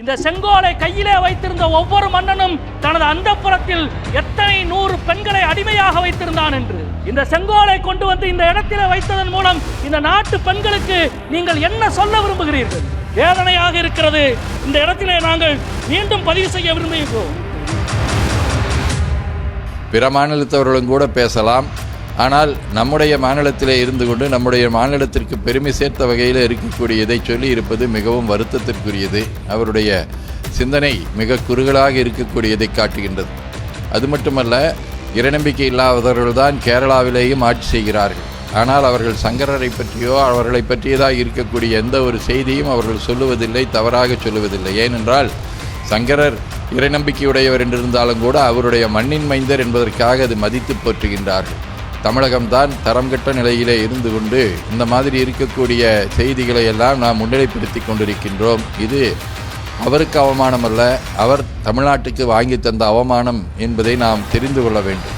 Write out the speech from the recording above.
இந்த செங்கோலை கையிலே வைத்திருந்த ஒவ்வொரு மன்னனும் தனது அந்தப்புறத்தில் எத்தனை நூறு பெண்களை அடிமையாக வைத்திருந்தான் என்று. இந்த செங்கோலை கொண்டு வந்து இந்த இடத்திலே வைத்ததன் மூலம் இந்த நாட்டு பெண்களுக்கு நீங்கள் என்ன சொல்ல விரும்புகிறீர்கள்? வேதனையாக இருக்கிறது. இந்த இடத்திலே நாங்கள் மீண்டும் பதிவு செய்ய விரும்புகிறோம் பிற மாநிலத்தவர்களும் கூட பேசலாம். ஆனால் நம்முடைய மாநிலத்திலே இருந்து கொண்டு நம்முடைய மாநிலத்திற்கு பெருமை சேர்த்த வகையில் இருக்கக்கூடிய இதை சொல்லி இருப்பது மிகவும் வருத்தத்திற்குரியது. அவருடைய சிந்தனை மிக குறுகலாக இருக்கக்கூடியதை காட்டுகின்றது. அது மட்டுமல்ல இறைநம்பிக்கை இல்லாதவர்கள்தான் கேரளாவிலேயும் ஆட்சி செய்கிறார்கள். ஆனால் அவர்கள் சங்கரரை பற்றியோ அவர்களை பற்றியதாக இருக்கக்கூடிய எந்த ஒரு செய்தியும் அவர்கள் சொல்லுவதில்லை தவறாக சொல்லுவதில்லை. ஏனென்றால் சங்கரர் இறைநம்பிக்கையுடையவர் என்றிருந்தாலும் கூட அவருடைய மண்ணின் மைந்தர் என்பதற்காக அது மதித்து போற்றுகின்றார்கள். தமிழகம்தான் தரம் கெட்ட நிலையிலே இருந்து கொண்டு இந்த மாதிரி இருக்கக்கூடிய செய்திகளை எல்லாம் நாம் முன்னிலைப்படுத்தி கொண்டிருக்கின்றோம். இது அவருக்கு அவமானம் அல்ல அவர் தமிழ்நாட்டுக்கு வாங்கி தந்த அவமானம் என்பதை நாம் தெரிந்து கொள்ள வேண்டும்.